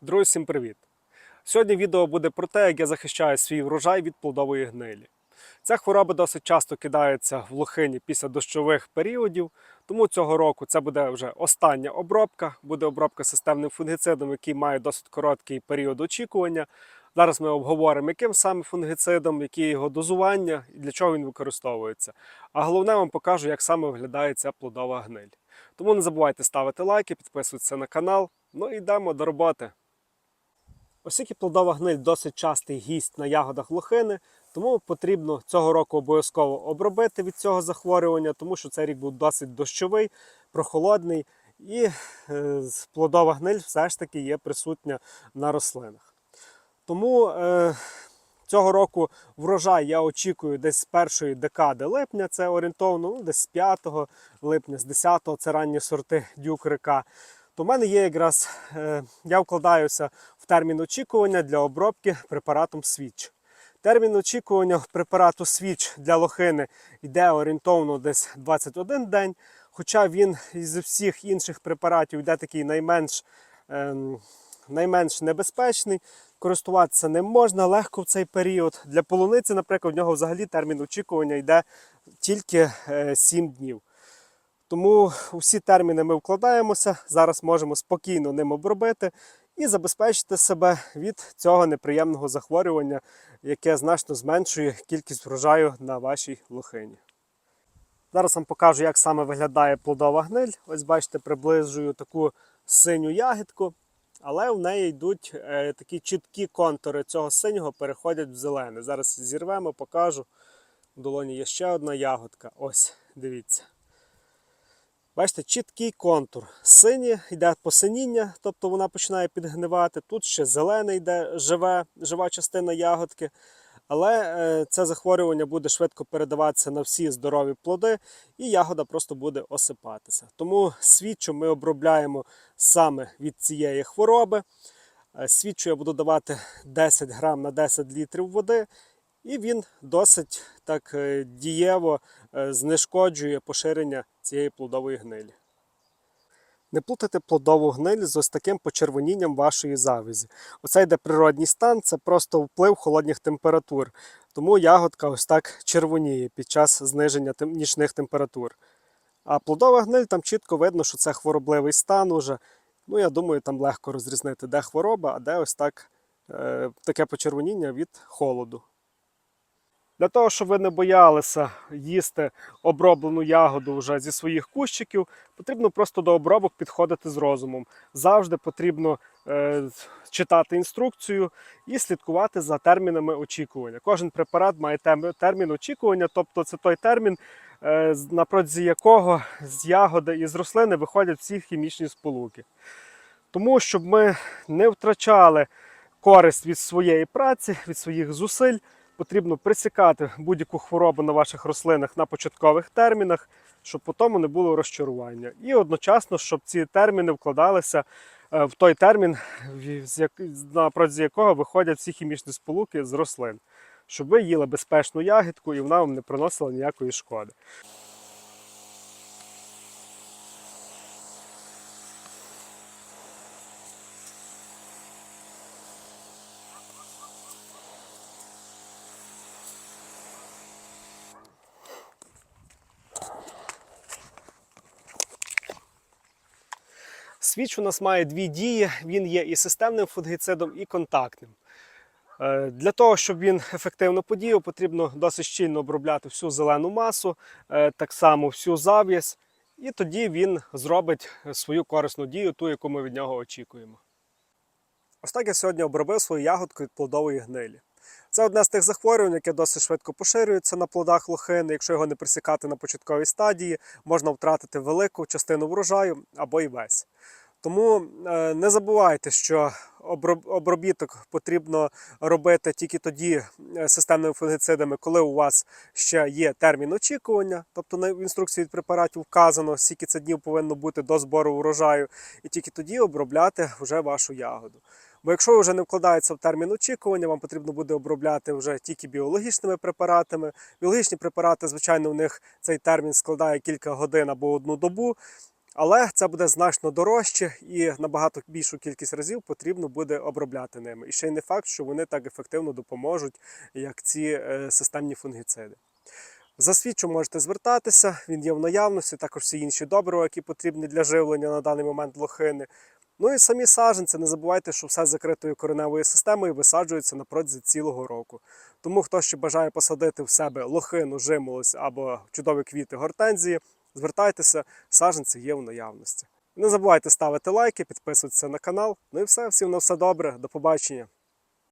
Друзі, всім привіт! Сьогодні відео буде про те, як я захищаю свій врожай від плодової гнилі. Ця хвороба досить часто кидається в лохині після дощових періодів, тому цього року це буде вже остання обробка. Буде обробка системним фунгіцидом, який має досить короткий період очікування. Зараз ми обговоримо, яким саме фунгіцидом, які його дозування і для чого він використовується. А головне вам покажу, як саме виглядає ця плодова гниль. Тому не забувайте ставити лайки, підписуватися на канал. Ну і йдемо до роботи. Оскільки плодова гниль досить частий гість на ягодах лохини, тому потрібно цього року обов'язково обробити від цього захворювання, тому що цей рік був досить дощовий, прохолодний, і е, плодова гниль все ж таки є присутня на рослинах. Тому е, цього року врожай я очікую десь з першої декади липня, це орієнтовно ну, десь з 5 липня, з 10 це ранні сорти дюк река. То в мене є якраз, е, я вкладаюся в термін очікування для обробки препаратом Switch. Термін очікування препарату Switch для лохини йде орієнтовно десь 21 день, хоча він із всіх інших препаратів йде такий найменш, ем, найменш небезпечний. Користуватися ним можна легко в цей період. Для полуниці, наприклад, в нього взагалі термін очікування йде тільки е, 7 днів. Тому усі терміни ми вкладаємося. Зараз можемо спокійно ним обробити і забезпечити себе від цього неприємного захворювання, яке значно зменшує кількість врожаю на вашій лохині. Зараз вам покажу, як саме виглядає плодова гниль. Ось бачите, приближую таку синю ягідку, але в неї йдуть е, такі чіткі контури цього синього переходять в зелене. Зараз зірвемо, покажу. В долоні є ще одна ягодка. Ось, дивіться. Бачите, чіткий контур. Синє йде посиніння, тобто вона починає підгнивати. Тут ще зелене йде живе, жива частина ягодки. Але е, це захворювання буде швидко передаватися на всі здорові плоди, і ягода просто буде осипатися. Тому свічу ми обробляємо саме від цієї хвороби. Е, Свічу я буду давати 10 грам на 10 літрів води, і він досить так е, дієво знешкоджує поширення цієї плодової гнилі. Не плутайте плодову гниль з ось таким почервонінням вашої завязі. Оце йде природній стан, це просто вплив холодних температур. Тому ягодка ось так червоніє під час зниження нічних температур. А плодова гниль там чітко видно, що це хворобливий стан уже. Ну, я думаю, там легко розрізнити, де хвороба, а де ось так е, таке почервоніння від холоду. Для того, щоб ви не боялися їсти оброблену ягоду вже зі своїх кущиків, потрібно просто до обробок підходити з розумом. Завжди потрібно е, читати інструкцію і слідкувати за термінами очікування. Кожен препарат має термін очікування, тобто це той термін, е, на протязі якого з ягоди і з рослини виходять всі хімічні сполуки. Тому, щоб ми не втрачали користь від своєї праці, від своїх зусиль, потрібно присікати будь-яку хворобу на ваших рослинах на початкових термінах, щоб потім не було розчарування. І одночасно, щоб ці терміни вкладалися е, в той термін, на протязі якого виходять всі хімічні сполуки з рослин, щоб ви їли безпечну ягідку і вона вам не приносила ніякої шкоди. Свіч у нас має дві дії: він є і системним фунгіцидом, і контактним. Е, Для того, щоб він ефективно подіяв, потрібно досить щільно обробляти всю зелену масу, е, так само всю зав'язь, і тоді він зробить свою корисну дію, ту, яку ми від нього очікуємо. Ось так я сьогодні обробив свою ягодку від плодової гнилі. Це одне з тих захворювань, яке досить швидко поширюється на плодах лохини. Якщо його не присікати на початковій стадії, можна втратити велику частину врожаю або й весь. Тому е, не забувайте, що обробіток потрібно робити тільки тоді е, системними фунгіцидами, коли у вас ще є термін очікування, тобто в інструкції від препаратів вказано, скільки це днів повинно бути до збору урожаю, і тільки тоді обробляти вже вашу ягоду. Бо якщо вже не вкладається в термін очікування, вам потрібно буде обробляти вже тільки біологічними препаратами. Біологічні препарати, звичайно, у них цей термін складає кілька годин або одну добу. Але це буде значно дорожче і набагато більшу кількість разів потрібно буде обробляти ними. І ще й не факт, що вони так ефективно допоможуть, як ці е, системні фунгіциди. За свідчу можете звертатися, він є в наявності, також всі інші добрива, які потрібні для живлення на даний момент лохини. Ну і самі саджанці, не забувайте, що все закритою кореневою системою висаджується на протязі цілого року. Тому хто ще бажає посадити в себе лохину, жимолость або чудові квіти гортензії, звертайтеся, саджанці є в наявності. Не забувайте ставити лайки, підписуватися на канал. Ну і все, всім на все добре, до побачення.